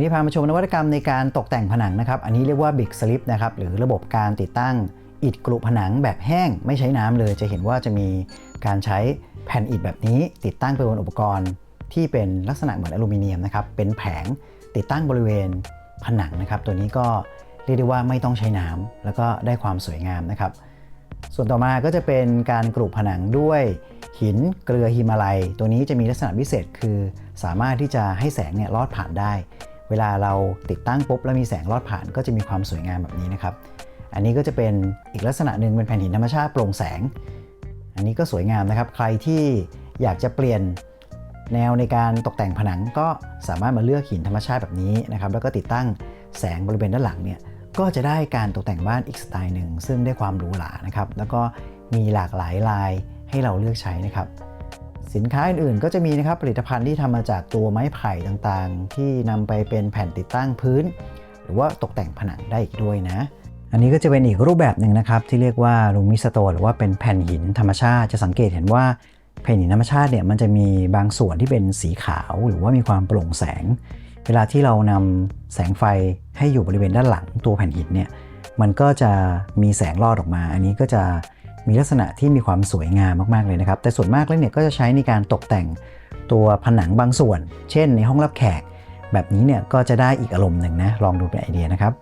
วันนี้พามาชมนวัตกรรมในการตกแต่งผนังนะครับ อันนี้เรียกว่า Big Slip นะครับหรือระบบการติดตั้งอิฐกรุผนังแบบแห้งไม่ใช้น้ำเลย จะเห็นว่าจะมีการใช้แผ่นอิฐแบบนี้ ติดตั้งไปบนอุปกรณ์ ที่เป็นลักษณะเหมือนอลูมิเนียมนะครับเป็นแผงติดตั้งบริเวณผนังนะครับ ตัวนี้ก็เรียกได้ว่าไม่ต้องใช้น้ำแล้วก็ได้ความสวยงามนะครับ ส่วนต่อมาก็จะเป็นการกรุผนังด้วยหินเกลือฮิมาลัย ตัวนี้จะมีลักษณะพิเศษคือ สามารถที่จะให้แสงเนี่ยลอดผ่านได้ เวลาเราติดตั้งปุ๊บแล้วมีแสงลอดผ่านก็จะมีความสวยงามแบบนี้นะครับ อันนี้ก็จะเป็นอีกลักษณะหนึ่งเป็นแผ่นหินธรรมชาติโปร่งแสง อันนี้ก็สวยงามนะครับ ใครที่อยากจะเปลี่ยนแนวในการตกแต่งผนังก็สามารถมาเลือกหินธรรมชาติแบบนี้นะครับแล้วก็ติดตั้งแสงบริเวณด้านหลังเนี่ยก็จะได้การตกแต่งบ้านอีกสไตล์หนึ่งซึ่งได้ความหรูหรานะครับแล้วก็มีหลากหลายลายให้เราเลือกใช้นะครับ สินค้าอื่นๆ ก็จะมีนะครับผลิตภัณฑ์ที่ทำมาจากตัวไม้ไผ่ต่างๆ ที่นำไปเป็นแผ่นติดตั้งพื้น หรือว่าตกแต่งผนังได้อีกด้วยนะ อันนี้ก็จะเป็นอีกรูปแบบหนึ่งนะครับที่เรียกว่าลูมิสโตหรือว่าเป็นแผ่นหินธรรมชาติ จะสังเกตเห็นว่าแผ่นหินธรรมชาติเนี่ยมันจะมีบางส่วนที่เป็นสีขาว หรือว่ามีความโปร่งแสง เวลาที่เรานำแสงไฟให้อยู่บริเวณด้านหลังตัวแผ่นหินเนี่ยมันก็จะมีแสงลอดออกมา อันนี้ก็จะ มีลักษณะที่มีความสวยงามมากๆเลยนะครับ แต่ส่วนมากแล้วเนี่ยก็จะใช้ในการตกแต่งตัวผนังบางส่วน เช่นในห้องรับแขก แบบนี้เนี่ยก็จะได้อีกอารมณ์หนึ่งนะ ลองดูเป็นไอเดียนะครับ